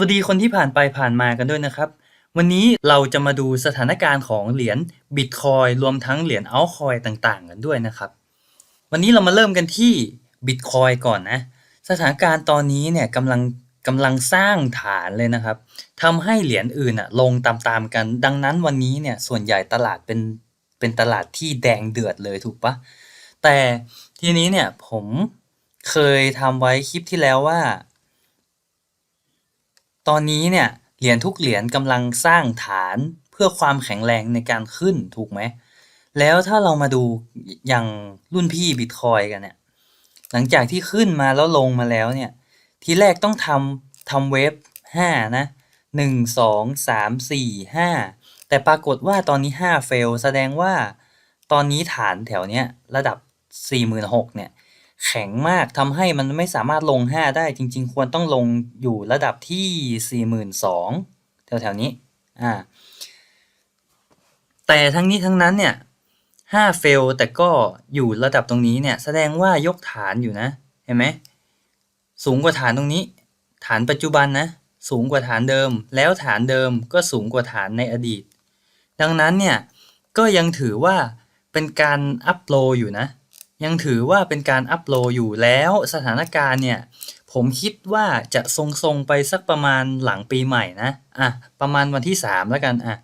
วัสดีคนที่ผ่านไปผ่านมากันด้วยนะครับ วันนี้เราจะมาดูสถานการณ์ของเหรียญบิตคอยรวมทั้งเหรียญอัลคอยต่างๆ กันด้วยนะครับ วันนี้เรามาเริ่มกันที่บิตคอยก่อนนะสถานการณ์ตอนนี้เนี่ยกำลังกำลังสร้างฐานเลยนะครับทำให้เหรียญอื่นอะลงตามๆกัน ดังนั้นวันนี้เนี่ยส่วนใหญ่ตลาดเป็นเป็นตลาดที่แดงเดือดเลยถูกปะแต่ทีนี้เนี่ยผมเคยทำไว้คลิปที่แล้วว่า ตอนนี้เนี่ยเหรียญทุกเหรียญกำลังสร้างฐานเพื่อความแข็งแรงในการขึ้นถูกไหมแล้วถ้าเรามาดูอย่างรุ่นพี่บิตคอยกันเนี่ยหลังจากที่ขึ้นมาแล้วลงมาแล้วเนี่ยทีแรกต้องทำทำเวฟห้านะหนึ่งสองสามสี่ห้าแต่ปรากฏว่าตอนนี้ห้าเฟล แสดงว่าตอนนี้ฐานแถวเนี้ยระดับสี่หมื่นหกเนี่ย แข็งมากทำให้มันไม่สามารถลง 5 ได้จริง ๆ ควรต้องลงอยู่ระดับที่ 42,000แถวๆนี้อ่าแต่ทั้งนี้ทั้งนั้นเนี่ย5เฟลแต่ก็อยู่ระดับตรงนี้เนี่ยแสดงว่ายกฐานอยู่นะเห็นไหมสูงกว่าฐานตรงนี้ ฐานปัจจุบันนะสูงกว่าฐานเดิม แล้วฐานเดิมก็สูงกว่าฐานในอดีต ดังนั้นเนี่ยก็ยังถือว่าเป็นการอัพโหลอยู่นะ ยังถือว่าเป็นการอัพโหลดอยู่แล้วสถานการณ์เนี่ยผมคิดว่าจะทรงๆไปสักประมาณหลังปีใหม่นะอะประมาณวันที่ 3 แล้วกันอะ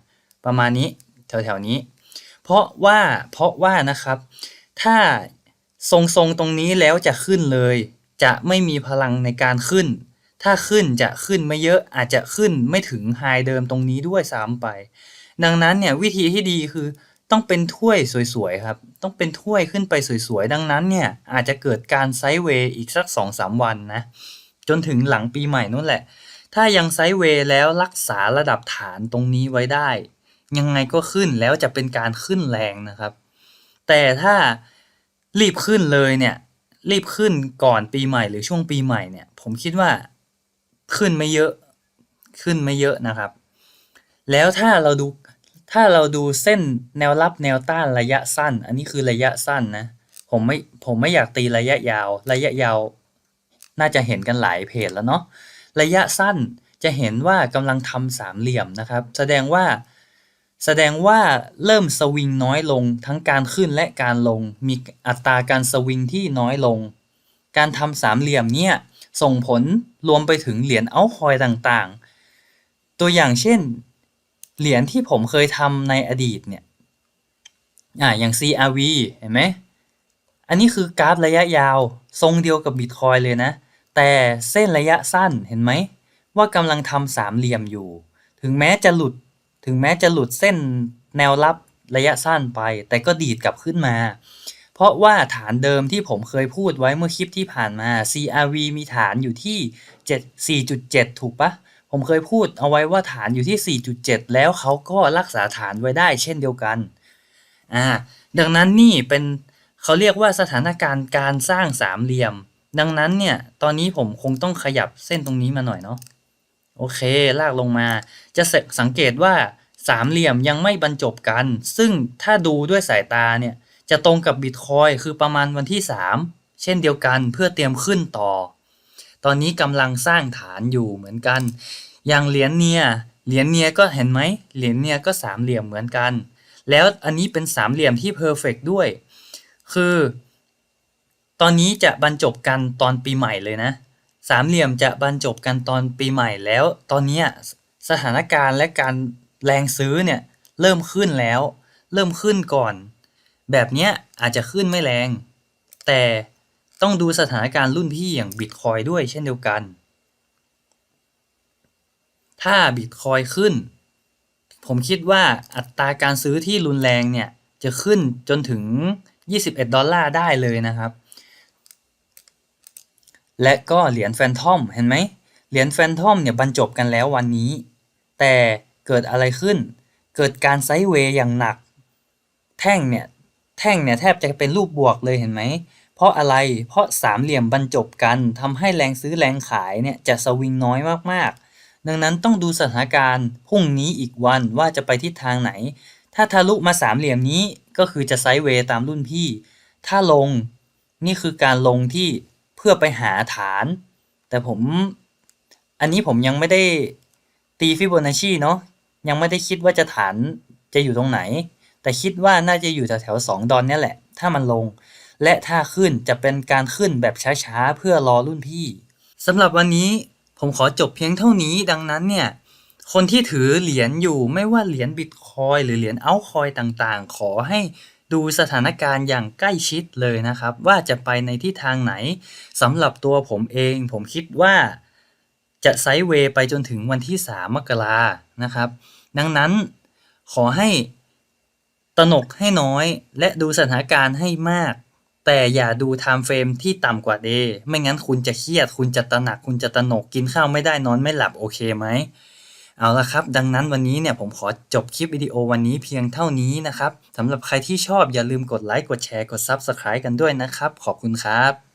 ประมาณนี้แถวๆนี้ เพราะว่าเพราะว่านะครับ ถ้าทรงๆตรงนี้แล้วจะขึ้นเลย จะไม่มีพลังในการขึ้น ถ้าขึ้นจะขึ้นไม่เยอะอาจจะขึ้นไม่ถึงไฮเดิมตรงนี้ด้วยซ้ำไป ดังนั้นเนี่ยวิธีที่ดีคือ ต้องเป็นถ้วยสวยๆครับ ต้องเป็นถ้วยขึ้นไปสวยๆ ดังนั้นเนี่ย อาจจะเกิดการไซด์เวย์อีกสัก 2-3 วันนะ จนถึงหลังปีใหม่นู่นแหละ ถ้ายังไซด์เวย์แล้วรักษาระดับฐานตรงนี้ไว้ได้ ยังไงก็ขึ้นแล้วจะเป็นการขึ้นแรงนะครับ แต่ถ้ารีบขึ้นเลยเนี่ย รีบขึ้นก่อนปีใหม่หรือช่วงปีใหม่เนี่ย ผมคิดว่าขึ้นไม่เยอะ ขึ้นไม่เยอะนะครับ แล้วถ้าเราดู ถ้าเราดูเส้นแนวรับแนวต้านระยะสั้น อันนี้คือระยะสั้นนะผมไม่ผมไม่อยากตีระยะยาว ระยะยาว น่าจะเห็นกันหลายเพจแล้วเนาะระยะสั้นจะเห็นว่ากำลังทำสามเหลี่ยมนะครับ แสดงว่าแสดงว่าเริ่มสวิงน้อยลงทั้งการขึ้นและการลง มีอัตราการสวิงที่น้อยลง การทำสามเหลี่ยมเนี่ยส่งผลรวมไปถึงเหรียญเอาคอยต่างๆ ตัวอย่างเช่น เหรียญที่ผมเคยทำในอดีตเนี่ยอ่าอย่าง CRV เห็นไหมอันนี้คือกราฟระยะยาว ทรงเดียวกับบิตคอยเลยนะ แต่เส้นระยะสั้นเห็นไหม ว่ากำลังทำสามเหลี่ยมอยู่ ถึงแม้จะหลุดถึงแม้จะหลุดเส้นแนวรับระยะสั้นไป แต่ก็ดีดกลับขึ้นมา เพราะว่าฐานเดิมที่ผมเคยพูดไว้เมื่อคลิปที่ผ่านมา CRV มีฐานอยู่ที่ 7 4.7 ถูกปะ ผมเคยพูดเอาไว้ว่าฐานอยู่ที่ 4.7 แล้วเขาก็รักษาฐานไว้ได้เช่นเดียวกันอ่าดังนั้นนี่เป็นเขาเรียกว่าสถานการณ์การสร้างสามเหลี่ยม ดังนั้นเนี่ยตอนนี้ผมคงต้องขยับเส้นตรงนี้มาหน่อยเนาะโอเค ลากลงมาจะสังเกตว่าสามเหลี่ยมยังไม่บรรจบกัน ซึ่งถ้าดูด้วยสายตาเนี่ยจะตรงกับบิตคอยคือประมาณวันที่ 3 เช่นเดียวกันเพื่อเตรียมขึ้นต่อ ตอนนี้กำลังสร้างฐานอยู่เหมือนกัน อย่างเหรียญเนียเหรียญเนียก็เห็นไหมเหรียญเนียก็สามเหลี่ยมเหมือนกัน แล้วอันนี้เป็นสามเหลี่ยมที่เพอร์เฟกด้วย คือ ตอนนี้จะบรรจบกันตอนปีใหม่เลยนะ สามเหลี่ยมจะบรรจบกันตอนปีใหม่แล้ว ตอนนี้สถานการณ์และการแรงซื้อเนี่ยเริ่มขึ้นแล้ว เริ่มขึ้นก่อน แบบนี้อาจจะขึ้นไม่แรง แต่ ต้องดูสถานการณ์รุ่นพี่อย่างบิตคอยด้วยเช่นเดียวกัน ถ้าบิตคอยขึ้น ผมคิดว่าอัตราการซื้อที่รุนแรงเนี่ย จะขึ้นจนถึง 21 ดอลลาร์ได้เลยนะครับ และก็เหรียญแฟนทอมเห็นไหมเหรียญแฟนทอมเนี่ยบรรจบกันแล้ววันนี้ แต่เกิดอะไรขึ้น เกิดการไซด์เวย์อย่างหนัก แท่งเนี่ย แท่งเนี่ยแทบจะเป็นรูปบวกเลยเห็นไหม เพราะอะไร เพราะสามเหลี่ยมบรรจบกันทำให้แรงซื้อแรงขายเนี่ยจะสวิงน้อยมากๆ ดังนั้นต้องดูสถานการณ์พรุ่งนี้อีกวันว่าจะไปทิศทางไหน ถ้าทะลุมาสามเหลี่ยมนี้ก็คือจะไซด์เวย์ตามรุ่นพี่ ถ้าลงนี่คือการลงที่เพื่อไปหาฐาน แต่ผมอันนี้ผมยังไม่ได้ตีฟิโบนัชชีเนาะยังไม่ได้คิดว่าจะฐานจะอยู่ตรงไหน แต่คิดว่าน่าจะอยู่แถวๆสองดอนนี่แหละ ถ้ามันลง และถ้าขึ้นจะเป็นการขึ้นแบบช้าๆ เพื่อรอรุ่นพี่สำหรับวันนี้ผมขอจบเพียงเท่านี้ดังนั้นเนี่ยคนที่ถือเหรียญอยู่ไม่ว่าเหรียญบิตคอยหรือเหรียญเอาคอยต่างๆ ขอให้ดูสถานการณ์อย่างใกล้ชิดเลยนะครับ ว่าจะไปในทิศทางไหนสำหรับตัวผมเอง ผมคิดว่าจะไซด์เวย์ไปจนถึงวันที่ 3 มกรานะครับ ดังนั้นขอให้ตนกให้น้อยและดูสถานการณ์ให้มาก แต่อย่าดูไทม์เฟรมที่ต่ำกว่า day ไม่งั้นคุณจะเครียด คุณจะตระหนัก คุณจะตระหนก กินข้าวไม่ได้ นอนไม่หลับ โอเคไหม เอาละครับ ดังนั้นวันนี้เนี่ยผมขอจบคลิปวิดีโอวันนี้เพียงเท่านี้นะครับ สำหรับใครที่ชอบอย่าลืมกดไลค์ กดแชร์ กด Subscribe กันด้วยนะครับ ขอบคุณครับ